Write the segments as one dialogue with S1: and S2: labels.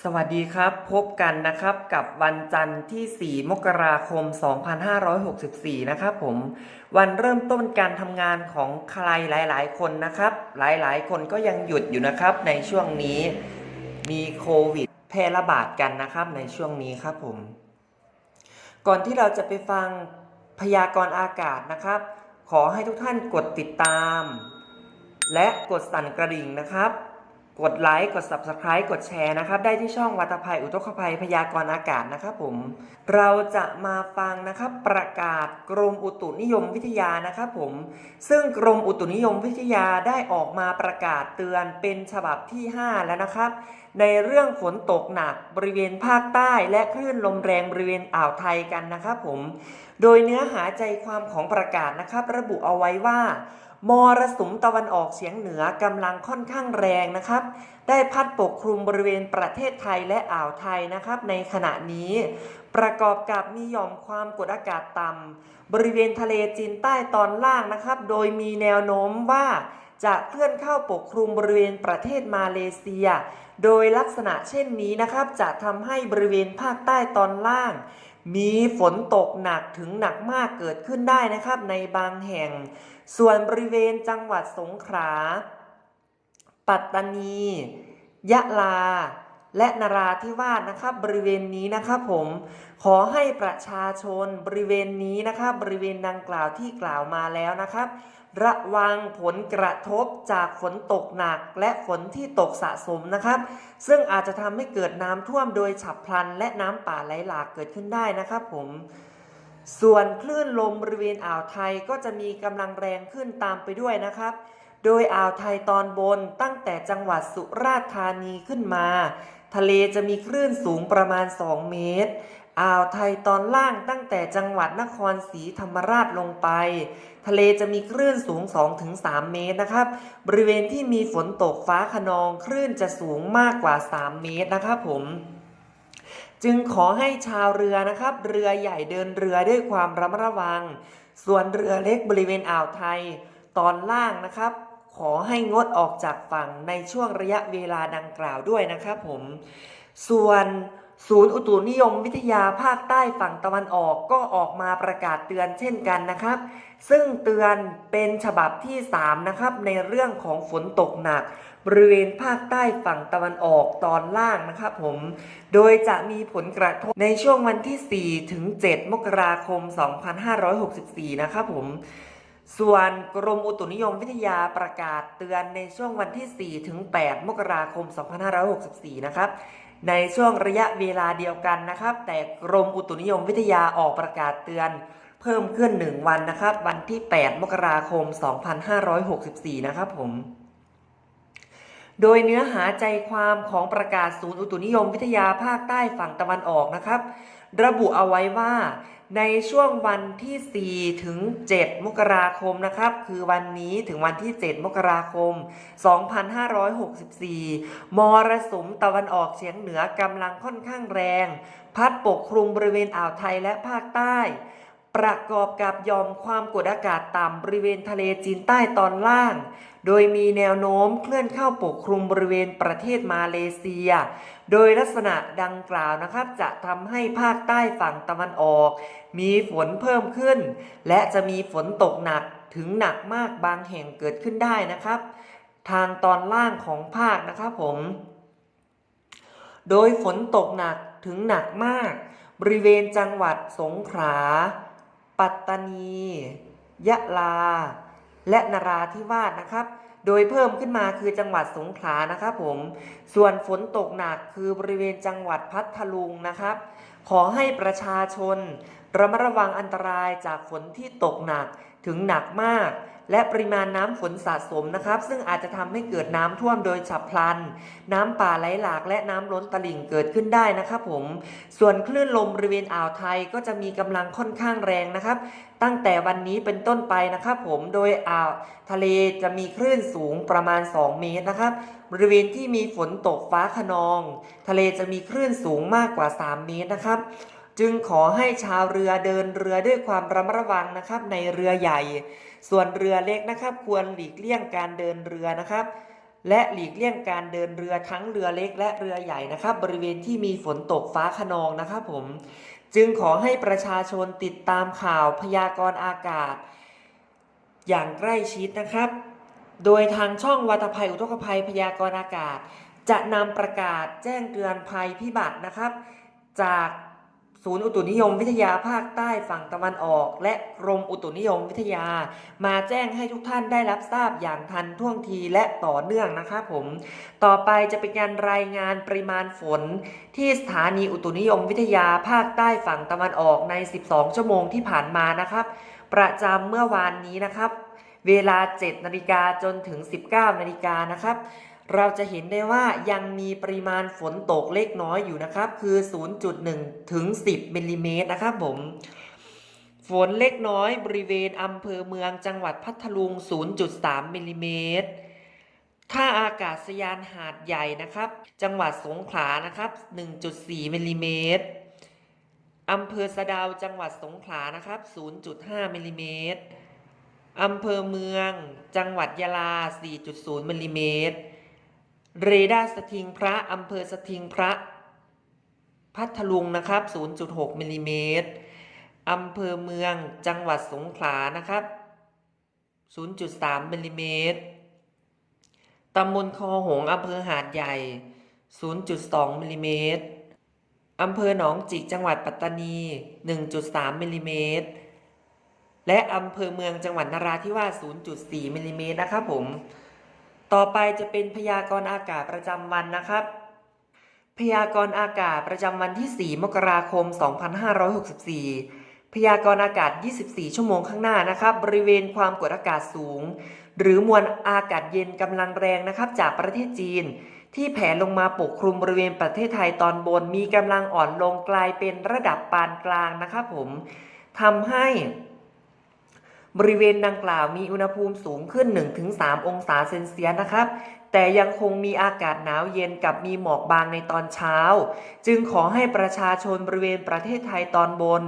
S1: สวัสดีครับ พบกันนะครับกับวันจันทร์ที่ 4 มกราคม 2564 นะครับผมวันเริ่มต้นการทำงานของใครหลายๆ คนนะครับ หลายๆ คนก็ยังหยุดอยู่นะครับในช่วงนี้มีโควิดแพร่ระบาดกันนะครับในช่วงนี้ครับผม ก่อนที่เราจะไปฟังพยากรณ์อากาศนะครับ ขอให้ทุกท่านกดติดตาม และกดสั่นกระดิ่งนะครับ กดไลค์กด Subscribe กดแชร์นะครับ ได้ที่ช่องวัตภัยอุทกภัยพยากรณ์อากาศนะครับผม เราจะมาฟังนะครับประกาศกรมอุตุนิยมวิทยานะครับผม ซึ่งกรมอุตุนิยมวิทยาได้ออกมาประกาศเตือนเป็นฉบับที่ 5 แล้วนะครับ ในเรื่องฝนตกหนักบริเวณภาคใต้และคลื่นลมแรงบริเวณอ่าวไทยกันนะครับผม โดยเนื้อหาใจความของประกาศนะครับ ระบุเอาไว้ว่า มรสุมตะวันออกเฉียงเหนือกำลังค่อนข้างแรงนะครับ ได้พัดปกคลุมบริเวณประเทศไทยและอ่าวไทยนะครับ ในขณะนี้ ประกอบกับมีหย่อมความกดอากาศต่ำบริเวณทะเลจีนใต้ตอนล่างนะครับ โดยมีแนวโน้มว่าจะเคลื่อนเข้าปกคลุมบริเวณประเทศมาเลเซีย โดยลักษณะเช่นนี้นะครับ จะทำให้บริเวณภาคใต้ตอนล่าง มีฝนตกหนักถึงหนักมากเกิดขึ้นได้นะครับ ในบางแห่ง ส่วนบริเวณจังหวัดสงขลา ปัตตานี ยะลา และนราธิวาสนะครับบริเวณนี้นะครับผม ขอให้ประชาชนบริเวณนี้นะครับบริเวณดังกล่าวที่กล่าวมาแล้วนะครับ ระวังผลกระทบจากฝนตกหนักและฝนที่ตกสะสมนะครับ ซึ่งอาจจะทำให้เกิดน้ำท่วมโดยฉับพลัน และน้ำป่าไหลหลากเกิดขึ้นได้นะครับผม ส่วนคลื่นลมบริเวณอ่าวไทยก็จะมีกำลังแรงขึ้นตามไปด้วยนะครับ โดยอ่าวไทยตอนบนตั้งแต่จังหวัดสุราษฎร์ธานีขึ้นมา ทะเลจะมีคลื่นสูงประมาณ 2 เมตร อ่าวไทยตอนล่างตั้งแต่จังหวัดนครศรีธรรมราชลงไป ทะเลจะมีคลื่นสูง 2-3 เมตรนะครับ บริเวณที่มีฝนตกฟ้าขนองคลื่นจะสูงมากกว่า 3 เมตรนะครับผม จึงขอให้ชาวเรือนะครับ เรือใหญ่เดินเรือด้วยความระมัดระวัง ส่วนเรือเล็กบริเวณอ่าวไทย ตอนล่างนะครับ ขอให้งดออกจากฝั่งในช่วงระยะเวลาดังกล่าวด้วยนะครับผม ส่วนศูนย์อุตุนิยมวิทยาภาคใต้ฝั่งตะวันออกก็ออกมาประกาศเตือนเช่นกันนะครับ ซึ่งเตือนเป็นฉบับที่ 3 นะครับ ในเรื่องของฝนตกหนัก บริเวณภาคใต้ฝั่งตะวันออกตอนล่างนะครับผม โดยจะมีผลกระทบในช่วงวันที่ 4 ถึง 7 มกราคม 2564 นะครับผม ส่วนกรมอุตุนิยมวิทยาประกาศเตือนในช่วงวันที่ 4 ถึง 8 มกราคม 2564 นะครับในช่วงระยะเวลาเดียวกันนะครับ แต่กรมอุตุนิยมวิทยาออกประกาศเตือน เพิ่มขึ้น 1 วันนะครับ วันที่ 8 มกราคม 2564 นะครับผม โดยเนื้อหาใจความของประกาศศูนย์อุตุนิยมวิทยาภาคใต้ฝั่งตะวันออกนะครับ ระบุเอาไว้ว่า ในช่วงวันที่ 4 ถึง 7 มกราคมนะครับ คือวันนี้ถึงวันที่ 7 มกราคม 2564 มรสุมตะวันออกเฉียงเหนือกำลังค่อนข้างแรง พัดปกคลุมบริเวณอ่าวไทยและภาคใต้ประกอบกับยอมความกดอากาศต่ำบริเวณทะเลจีนใต้ตอนล่าง โดยมีแนวโน้มเคลื่อนเข้าปกคลุมบริเวณประเทศมาเลเซีย โดยลักษณะดังกล่าวนะครับ จะทำให้ภาคใต้ฝั่งตะวันออก มีฝนเพิ่มขึ้น และจะมีฝนตกหนักถึงหนักมากบางแห่งเกิดขึ้นได้นะครับ ทางตอนล่างของภาคนะครับผม โดยฝนตกหนักถึงหนักมาก บริเวณจังหวัดสงขลา ปัตตานี ยะลา และนราธิวาสนะครับ โดยเพิ่มขึ้นมาคือจังหวัดสงขลานะครับผม ส่วนฝนตกหนักคือบริเวณจังหวัดพัทลุงนะครับ ขอให้ประชาชนระมัดระวังอันตรายจากฝนที่ตกหนักถึงหนักมาก และปริมาณน้ำฝนสะสมนะครับ ซึ่งอาจจะทำให้เกิดน้ำท่วมโดยฉับพลัน น้ำป่าไหลหลากและน้ำล้นตลิ่งเกิดขึ้นได้นะครับผม ส่วนคลื่นลมบริเวณอ่าวไทยก็จะมีกำลังค่อนข้างแรงนะครับ ตั้งแต่วันนี้เป็นต้นไปนะครับผม โดยอ่าวทะเลจะมีคลื่นสูงประมาณ 2 เมตรนะครับ บริเวณที่มีฝนตกฟ้าขนอง ทะเลจะมีคลื่นสูงมากกว่า 3 เมตรนะครับจึงขอให้ชาวเรือเดินเรือด้วยความระมัดระวังนะครับในเรือใหญ่ ส่วนเรือเล็กนะครับ ควรหลีกเลี่ยงการเดินเรือนะครับ และหลีกเลี่ยงการเดินเรือทั้งเรือเล็กและเรือใหญ่นะครับ บริเวณที่มีฝนตกฟ้าขนองนะครับผมจึงขอให้ประชาชนติดตามข่าวพยากรณ์อากาศ อย่างใกล้ชิดนะครับ โดยทางช่องวัตภัยอุทกภัยพยากรณ์อากาศ จะนำประกาศแจ้งเตือนภัยพิบัตินะครับ จาก ศูนย์อุตุนิยมวิทยาภาคใต้ฝั่งตะวันออก และกรมอุตุนิยมวิทยา มาแจ้งให้ทุกท่านได้รับทราบอย่างทันท่วงทีและต่อเนื่องนะครับผม ต่อไปจะเป็นการรายงานปริมาณฝน ที่สถานีอุตุนิยมวิทยาภาคใต้ฝั่งตะวันออกใน 12 ชั่วโมงที่ผ่านมานะครับ ประจำเมื่อวานนี้นะครับ เวลา 7 นาฬิกาจนถึง 19 นาฬิกานะครับ เราจะเห็นได้ว่ายังมีปริมาณฝนตกเล็กน้อยอยู่นะครับ คือ 0.1 ถึง 10มิลลิเมตรนะครับผม ฝนเล็กน้อยบริเวณอำเภอเมืองจังหวัดพัทลุง 0.3มิลลิเมตรท่าอากาศยานหาดใหญ่นะครับ จังหวัดสงขลานะครับ 1.4มิลลิเมตรอำเภอสะดาวจังหวัดสงขลานะครับ 0.5มิลลิเมตรอำเภอเมือง จังหวัดยะลา 4.0มิลลิเมตร เรดาร์สถิงพระอำเภอสถิงพระ พัทลุงนะครับ 0.6มิลลิเมตรอำเภอเมืองจังหวัดสงขลานะครับ 0.3มิลลิเมตรตำบลคอหงอำเภอหาดใหญ่ 0.2มิลลิเมตรอำเภอหนองจิกจังหวัดปัตตานี 1.3มิลลิเมตรและอำเภอเมืองจังหวัดนราธิวาส 0.4มิลลิเมตรนะครับผม ต่อไปจะเป็นพยากรณ์อากาศประจำวันนะครับ พยากรณ์อากาศประจำวันที่ 4 มกราคม 2564 พยากรณ์อากาศ 24 ชั่วโมงข้างหน้านะครับ บริเวณความกดอากาศสูง หรือมวลอากาศเย็นกำลังแรงนะครับ จากประเทศจีน ที่แผ่ลงมาปกคลุมบริเวณประเทศไทยตอนบนมีกำลังอ่อนลงกลายเป็นระดับปานกลางนะครับ ผมทำให้ บริเวณดังกล่าวมีอุณหภูมิสูงขึ้น 1-3 องศาเซนเซียสนะครับ แต่ยังคงมีอากาศหนาวเย็นกับมีหมอกบางในตอนเช้า จึงขอให้ประชาชนบริเวณประเทศไทยตอนบน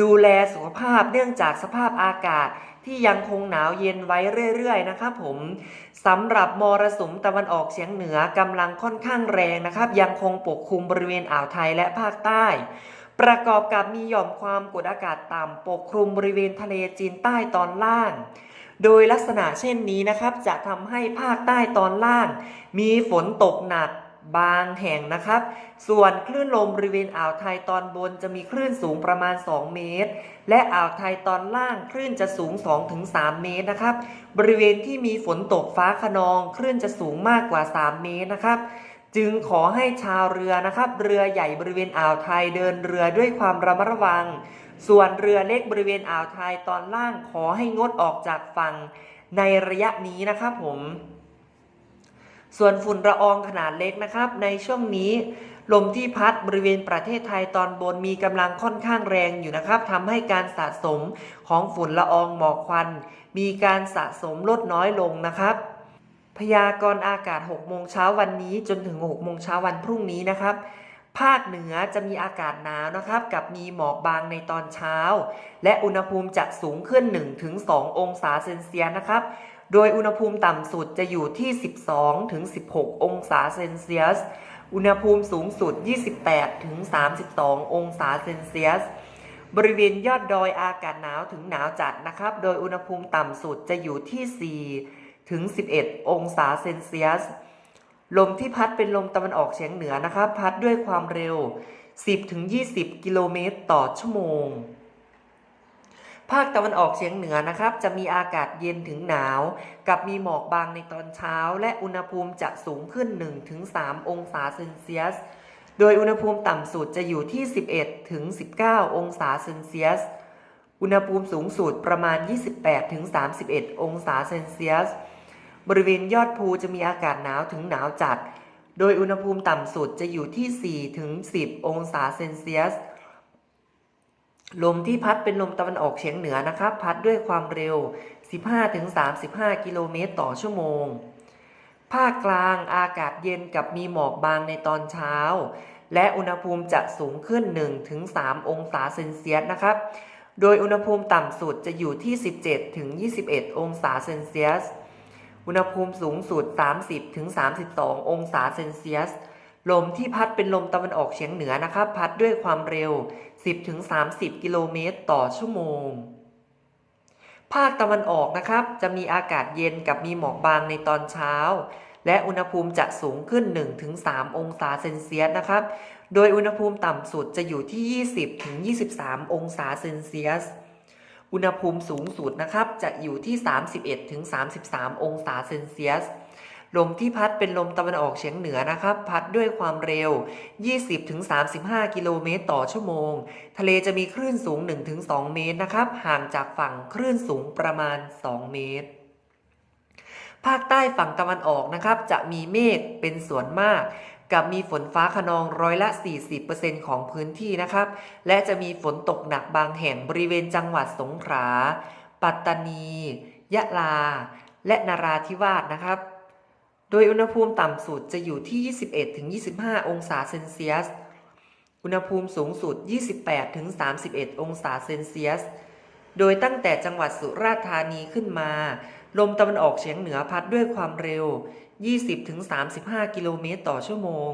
S1: ดูแลสุขภาพเนื่องจากสภาพอากาศที่ยังคงหนาวเย็นไว้เรื่อยๆ นะครับผมสำหรับมรสุมตะวันออกเฉียงเหนือกำลังค่อนข้างแรงนะครับ ยังคงปกคลุมบริเวณอ่าวไทยและภาคใต้ ประกอบกับมีหย่อมความกดอากาศต่ำปกคลุมบริเวณทะเลจีนใต้ตอนล่าง โดยลักษณะเช่นนี้นะครับ จะทำให้ภาคใต้ตอนล่าง มีฝนตกหนักบางแห่งนะครับ ส่วนคลื่นลมบริเวณอ่าวไทยตอนบนจะมีคลื่นสูงประมาณ 2 เมตร และอ่าวไทยตอนล่างคลื่นจะสูง 2-3 เมตรนะครับ บริเวณที่มีฝนตกฟ้าขนองคลื่นจะสูงมากกว่า 3 เมตรนะครับ จึงขอให้ชาวเรือนะครับเรือใหญ่บริเวณอ่าวไทยเดินเรือด้วยความระมัดระวัง ส่วนเรือเล็กบริเวณอ่าวไทยตอนล่างขอให้งดออกจากฝั่งในระยะนี้นะครับผมส่วนฝุ่นละอองขนาดเล็กนะครับ ในช่วงนี้ ลมที่พัดบริเวณประเทศไทยตอนบนมีกำลังค่อนข้างแรงอยู่นะครับทำให้การสะสมของฝุ่นละอองหมอกควัน มีการสะสมลดน้อยลงนะครับ พยากรณ์อากาศ 6 โมงเช้าวันนี้จนถึง 6 โมงเช้าวันพรุ่งนี้นะครับ ภาคเหนือจะมีอากาศหนาวนะครับ กับมีหมอกบางในตอนเช้า และอุณหภูมิจะสูงขึ้น 1-2 องศาเซนเซียสนะครับ โดยอุณหภูมิต่ำสุดจะอยู่ที่ 12-16 องศาเซนเซียส อุณหภูมิสูงสุด 28-32 องศาเซนเซียสบริเวณยอดดอยอากาศหนาวถึงหนาวจัดนะครับ โดยอุณหภูมิต่ำสุดจะอยู่ที่ 4 ถึง 11 องศาเซนเซียส ลมที่พัดเป็นลมตะวันออกเฉียงเหนือนะครับพัดด้วยความเร็ว 10 ถึง 20 กิโลเมตรต่อชั่วโมง ภาคตะวันออกเฉียงเหนือนะครับ จะมีอากาศเย็นถึงหนาว กับมีหมอกบางในตอนเช้า และอุณหภูมิจะสูงขึ้น 1-3 องศาเซนเซียส โดยอุณหภูมิต่ำสุดจะอยู่ที่ 11 ถึง 19 องศาเซนเซียสอุณหภูมิสูงสุดประมาณ 28ถึง31 องศาเซนเซียส บริเวณยอดภูจะมีอากาศหนาวถึงหนาวจัด โดยอุณหภูมิต่ำสุดจะอยู่ที่ 4 ถึง 10 องศาเซนเซียส ลมที่พัดเป็นลมตะวันออกเฉียงเหนือนะครับ พัดด้วยความเร็ว 15 ถึง 35 กิโลเมตรต่อชั่วโมง ภาคกลางอากาศเย็นกับมีหมอกบางในตอนเช้า และอุณหภูมิจะสูงขึ้น 1 ถึง 3 องศาเซนเซียสนะครับ โดยอุณหภูมิต่ำสุดจะอยู่ที่ 17 ถึง 21 องศาเซนเซียส อุณหภูมิสูงสุด 30-32 องศาเซนเซียส ลมที่พัดเป็นลมตะวันออกเฉียงเหนือนะครับ พัดด้วยความเร็ว 10-30 กิโลเมตรต่อชั่วโมง ภาคตะวันออกนะครับ จะมีอากาศเย็นกับมีหมอกบางในตอนเช้า และอุณหภูมิจะสูงขึ้น 1-3 องศาเซนเซียสนะครับ โดยอุณหภูมิต่ำสุดจะอยู่ที่ 20-23 องศาเซนเซียส อุณหภูมิสูงสุดนะครับ จะอยู่ที่ 31-33 องศาเซนเซียส ลมที่พัดเป็นลมตะวันออกเฉียงเหนือนะครับ พัดด้วยความเร็ว 20-35 กิโลเมตรต่อชั่วโมง ทะเลจะมีคลื่นสูง 1-2 เมตรนะครับ ห่างจากฝั่งคลื่นสูงประมาณ 2 เมตรภาคใต้ฝั่งตะวันออกนะครับ จะมีเมฆเป็นส่วนมาก กับมีฝนฟ้าขนองร้อยละ 40%ของพื้นที่นะครับ และจะมีฝนตกหนักบางแห่งบริเวณจังหวัดสงขลา ปัตตานี ยะลา และนาราธิวาสนะครับ โดยอุณหภูมิต่ำสุดจะอยู่ที่ 21-25 องศาเซนเซียส อุณหภูมิสูงสุด 28-31 องศาเซนเซียส โดยตั้งแต่จังหวัดสุราษฎร์ธานีขึ้นมา ลมตะวันออกเฉียงเหนือพัดด้วยความเร็ว 20-35 กิโลเมตรต่อชั่วโมง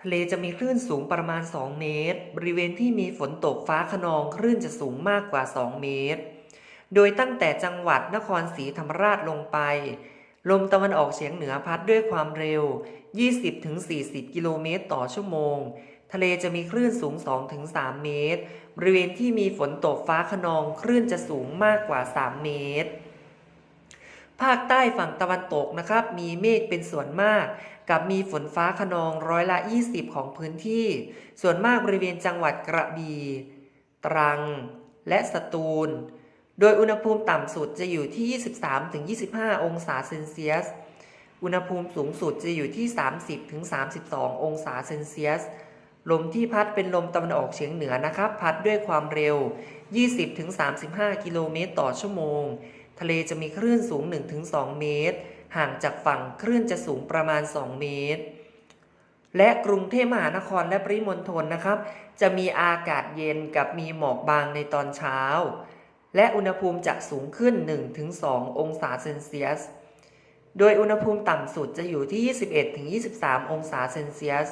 S1: ทะเลจะมีคลื่นสูงประมาณ 2 เมตร บริเวณที่มีฝนตกฟ้าขนองคลื่นจะสูงมากกว่า 2 เมตร โดยตั้งแต่จังหวัดนครศรีธรรมราชลงไป ลมตะวันออกเฉียงเหนือพัดด้วยความเร็ว 20-40 กิโลเมตรต่อชั่วโมง ทะเลจะมีคลื่นสูง 2-3 เมตร บริเวณที่มีฝนตกฟ้าขนองคลื่นจะสูงมากกว่า 3 เมตร ภาคใต้ฝั่งตะวันตกนะครับ มีเมฆเป็นส่วนมาก กับมีฝนฟ้าขนองร้อยละ 20 ของพื้นที่ ส่วนมากบริเวณจังหวัดกระบี่ ตรัง และสตูล โดยอุณหภูมิต่ำสุดจะอยู่ที่ 23-25 องศาเซนเซียส อุณหภูมิสูงสุดจะอยู่ที่ 30-32 องศาเซนเซียส ลมที่พัดเป็นลมตะวันออกเฉียงเหนือนะครับ พัดด้วยความเร็ว 20-35 กิโลเมตรต่อชั่วโมง ทะเลจะมีคลื่นสูง 1-2 เมตร ห่างจากฝั่งคลื่นจะสูงประมาณ 2 เมตร และกรุงเทพมหานครและปริมณฑลนะครับ จะมีอากาศเย็นกับมีหมอกบางในตอนเช้า และอุณหภูมิจะสูงขึ้น 1-2 องศาเซนเซียส โดยอุณหภูมิต่ำสุดจะอยู่ที่ 21-23 องศาเซนเซียส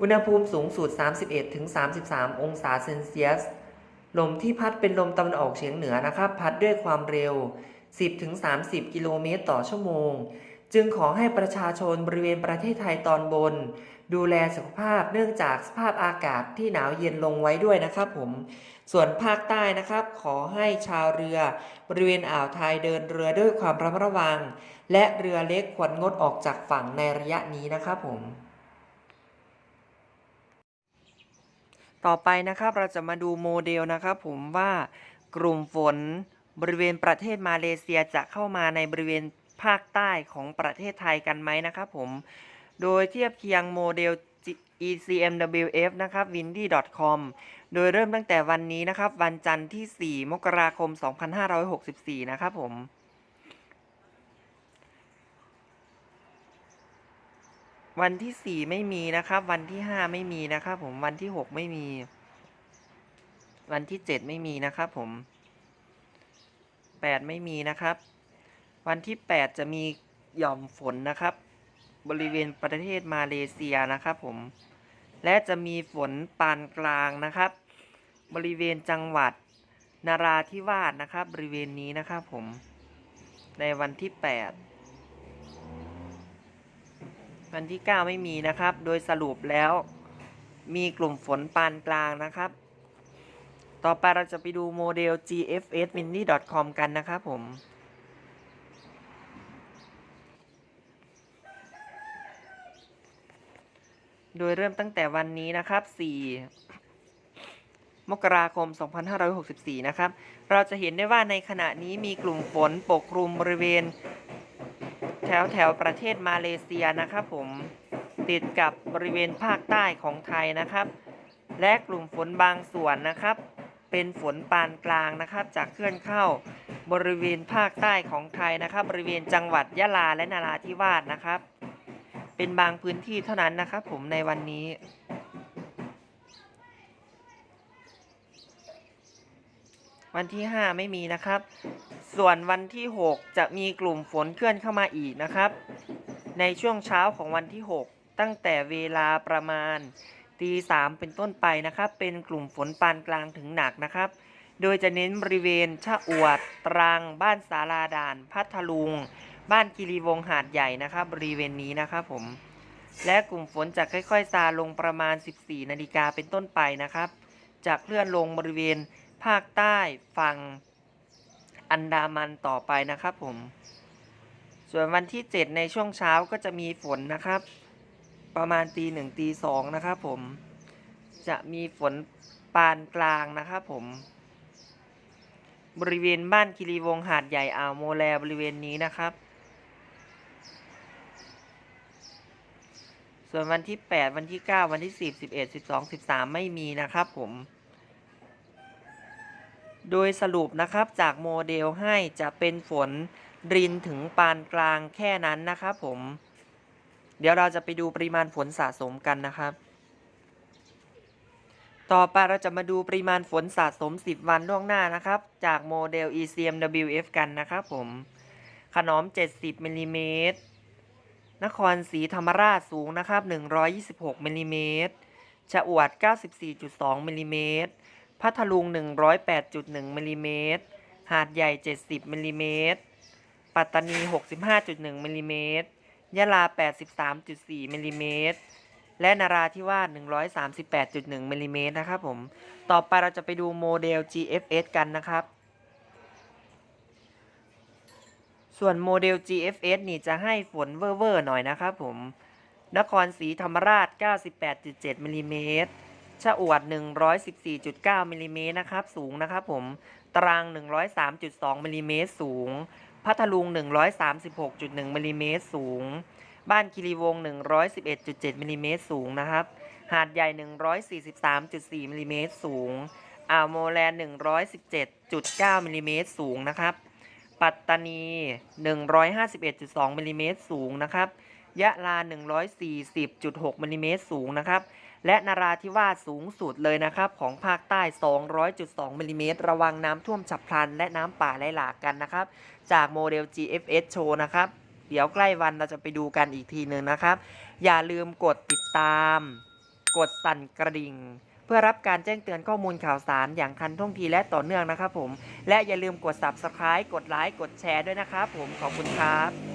S1: อุณหภูมิสูงสุด 31-33 องศาเซนเซียส ลมที่พัดเป็นลมตะวันออกเฉียงเหนือนะครับ พัดด้วยความเร็ว 10-30 กิโลเมตรต่อชั่วโมง จึงขอให้ประชาชนบริเวณประเทศไทยตอนบน ดูแลสุขภาพเนื่องจากสภาพอากาศที่หนาวเย็นลงไว้ด้วยนะครับผม ส่วนภาคใต้นะครับ ขอให้ชาวเรือบริเวณอ่าวไทยเดินเรือด้วยความระมัดระวัง และเรือเล็กควรงดออกจากฝั่งในระยะนี้นะครับผม ต่อไปนะครับเราจะมาดูโมเดลนะครับผมว่ากลุ่มฝนบริเวณประเทศมาเลเซียจะเข้ามาในบริเวณภาคใต้ของประเทศไทยกันไหมนะครับผม โดยเทียบเคียงโมเดล ECMWF นะครับ windy.com โดยเริ่มตั้งแต่วันนี้นะครับ วันจันทร์ที่ 4 มกราคม 2564 นะครับผม วันที่4ไม่มีนะครับ วันที่5ไม่มีนะครับ ผมวันที่6ไม่มี วันที่7ไม่มีนะครับผม8ไม่มีนะครับ วันที่8จะมีหย่อมฝนนะครับ บริเวณประเทศมาเลเซียนะครับ ผมและจะมีฝนปานกลางนะครับ บริเวณจังหวัดนาราธิวาสนะครับ บริเวณนี้นะครับ ผมในวันที่8 วันที่ 9 ไม่มีนะครับ โดยสรุปแล้วมีกลุ่มฝนปานกลางนะครับ ต่อไปเราจะไปดูโมเดล gfsmini.com กันนะครับผม โดยเริ่มตั้งแต่วันนี้นะครับ 4 มกราคม 2564 นะครับ เราจะเห็นได้ว่าในขณะนี้มีกลุ่มฝนปกคลุมบริเวณ แถวแถวประเทศมาเลเซียนะครับผมติดกับบริเวณภาคใต้ของไทยนะครับ และกลุ่มฝนบางส่วนนะครับ เป็นฝนปานกลางนะครับ จากเคลื่อนเข้าบริเวณภาคใต้ของไทยนะครับ บริเวณจังหวัดยะลาและนาราธิวาสนะครับ เป็นบางพื้นที่เท่านั้นนะครับ ผมในวันนี้ วันที่ 5 ไม่มีนะครับ ส่วนวันที่ 6 จะมีกลุ่มฝนเคลื่อนเข้ามาอีกนะครับ ในช่วงเช้าของวันที่ 6 ตั้งแต่เวลาประมาณตีสามเป็นต้นไปนะครับ เป็นกลุ่มฝนปานกลางถึงหนักนะครับ โดยจะเน้นบริเวณชะอวด ตรัง บ้านสาลาด่าน พัทลุง บ้านกิรีวงศ์หาดใหญ่นะครับ บริเวณนี้นะครับผม และกลุ่มฝนจะค่อยๆซาลงประมาณ 14 นาฬิกาเป็นต้นไปนะครับ จะเคลื่อนลงบริเวณ ภาคใต้ฝั่งอันดามันต่อไปนะครับผม ส่วนวันที่ 7 ในช่วงเช้าก็จะมีฝนนะครับ ประมาณตีหนึ่งตีสองนะครับผม จะมีฝนปานกลางนะครับผม บริเวณบ้านคิรีวงหาดใหญ่อ่าวโมแลบริเวณนี้นะครับ ส่วนวันที่ 8 วันที่ 9 วันที่ 10 11 12 13 ไม่มีนะครับผม โดยสรุปนะครับจากโมเดลให้จะเป็นฝนรินถึงปานกลางแค่นั้นนะครับผม เดี๋ยวเราจะไปดูปริมาณฝนสะสมกันนะครับ ต่อไปเราจะมาดูปริมาณฝนสะสม 10 วันล่วงหน้านะครับ จากโมเดล ECMWF กันนะครับผมขนอม 70มิลลิเมตรนครศรีธรรมราชสูงนะครับ 126มิลลิเมตรชะอวด 94.2มิลลิเมตร พัทลุง 108.1มิลลิเมตร หาดใหญ่ 70มิลลิเมตร ปัตตานี 65.1มิลลิเมตร ยะลา 83.4มิลลิเมตร และนาราธิวาส 138.1มิลลิเมตรนะครับผม ต่อไปเราจะไปดูโมเดล GFS กันนะครับ ส่วนโมเดล GFS นี่จะให้ฝนเว่อร์ๆหน่อยนะครับผม นครศรีธรรมราช 98.7มิลลิเมตร ชะอวด 114.9มิลิเมตรนะครับ สูงนะครับผม ตรัง 103.2มิลิเมตรสูง พัทลุง 136.1มิลิเมตรสูง บ้านคิริวง 111.7มิลิเมตรสูงนะครับ หาดใหญ่ 143.4มิลิเมตรสูง อ่าวโมแลน 117.9มิลิเมตรสูงนะครับ ปัตตานี 151.2มิลิเมตรสูงนะครับ ยะลา 140.6มิลิเมตรสูงนะครับ และนราธิวาสสูงสุดเลยนะครับของภาคใต้ 200.2มิลลิเมตรระวังน้ำท่วมฉับพลัน และน้ำป่าไหลหลากกันนะครับ จากโมเดล GFS Show นะครับ เดี๋ยวใกล้วันเราจะไปดูกันอีกทีหนึ่งนะครับ อย่าลืมกดติดตาม กดสั่นกระดิ่งเพื่อรับการแจ้งเตือนข้อมูลข่าวสารอย่างทันท่วงทีและต่อเนื่องนะครับผม และอย่าลืมกด subscribe กดไลค์ กดแชร์ด้วยนะครับผม ขอบคุณครับ